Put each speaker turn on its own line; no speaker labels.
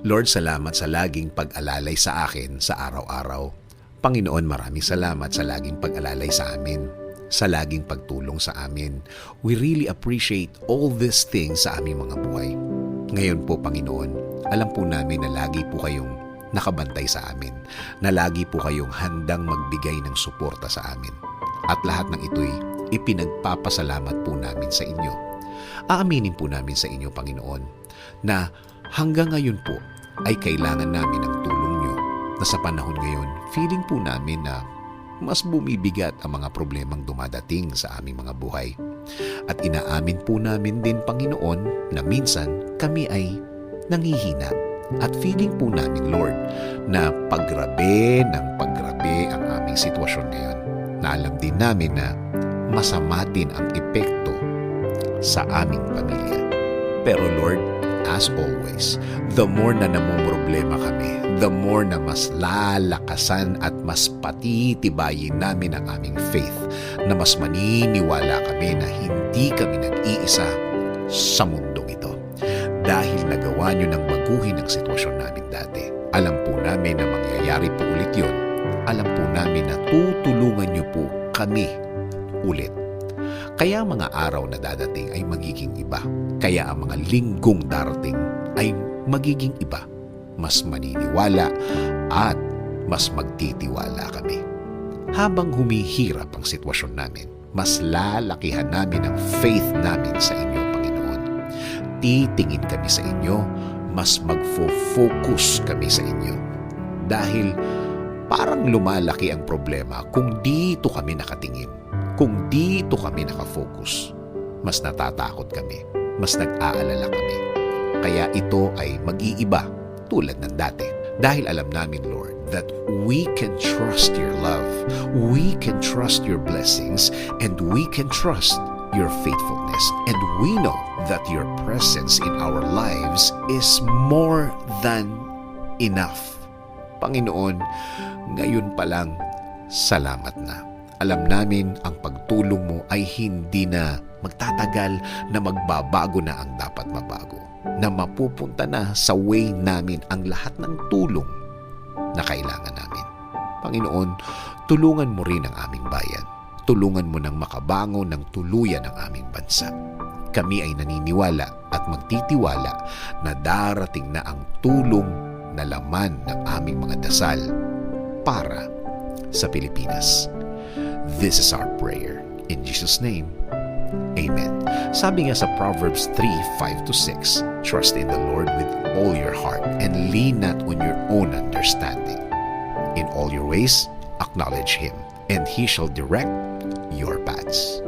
Lord, salamat sa laging pag-alalay sa akin sa araw-araw. Panginoon, maraming salamat sa laging pag-alalay sa amin, sa laging pagtulong sa amin. We really appreciate all these things sa aming mga buhay. Ngayon po, Panginoon, alam po namin na lagi po kayong nakabantay sa amin, na lagi po kayong handang magbigay ng suporta sa amin. At lahat ng ito'y ipinagpapasalamat po namin sa inyo. Aaminin po namin sa inyo, Panginoon, na hanggang ngayon po ay kailangan namin ng tulong nyo na sa panahon ngayon, feeling po namin na mas bumibigat ang mga problemang dumadating sa aming mga buhay. At inaamin po namin din, Panginoon, na minsan kami ay nangihina. At feeling po namin, Lord, na paggrabe ng paggrabe ang aming sitwasyon ngayon. Na alam din namin na masama din ang epekto sa aming pamilya. Pero Lord, as always, the more na namumroblema kami, the more na mas lalakasan at mas patitibayin namin ang aming faith, na mas maniniwala kami na hindi kami nag-iisa sa mundong ito. Dahil nagawa nyo ng baguhin ang sitwasyon namin dati. Alam po namin na mangyayari po ulit yun. Alam po namin na tutulungan nyo po kami ulit. Kaya mga araw na dadating ay magiging iba. Kaya ang mga linggong darating ay magiging iba. Mas maniniwala at mas magtitiwala kami. Habang humihirap ang sitwasyon namin, mas lalakihan namin ang faith namin sa inyo, Panginoon. Titingin kami sa inyo, mas magfo-focus kami sa inyo. Dahil parang lumalaki ang problema kung dito kami nakatingin kung dito kami nakafocus, mas natatakot kami, mas nag-aalala kami. Kaya ito ay mag-iiba tulad ng dati. Dahil alam namin, Lord, that we can trust your love, we can trust your blessings, and we can trust your faithfulness. And we know that your presence in our lives is more than enough. Panginoon, ngayon pa lang, salamat na alam namin ang pagtulong mo ay hindi na magtatagal na magbabago na ang dapat mabago. Na mapupunta na sa way namin ang lahat ng tulong na kailangan namin. Panginoon, tulungan mo rin ang aming bayan. Tulungan mo ng makabango ng tuluyan ang aming bansa. Kami ay naniniwala at magtitiwala na darating na ang tulong na laman ng aming mga dasal para sa Pilipinas. This is our prayer. In Jesus' name, Amen. Sabi nga sa Proverbs 3, 5 to 6, Trust in the Lord with all your heart and lean not on your own understanding. In all your ways, acknowledge Him, and He shall direct your paths.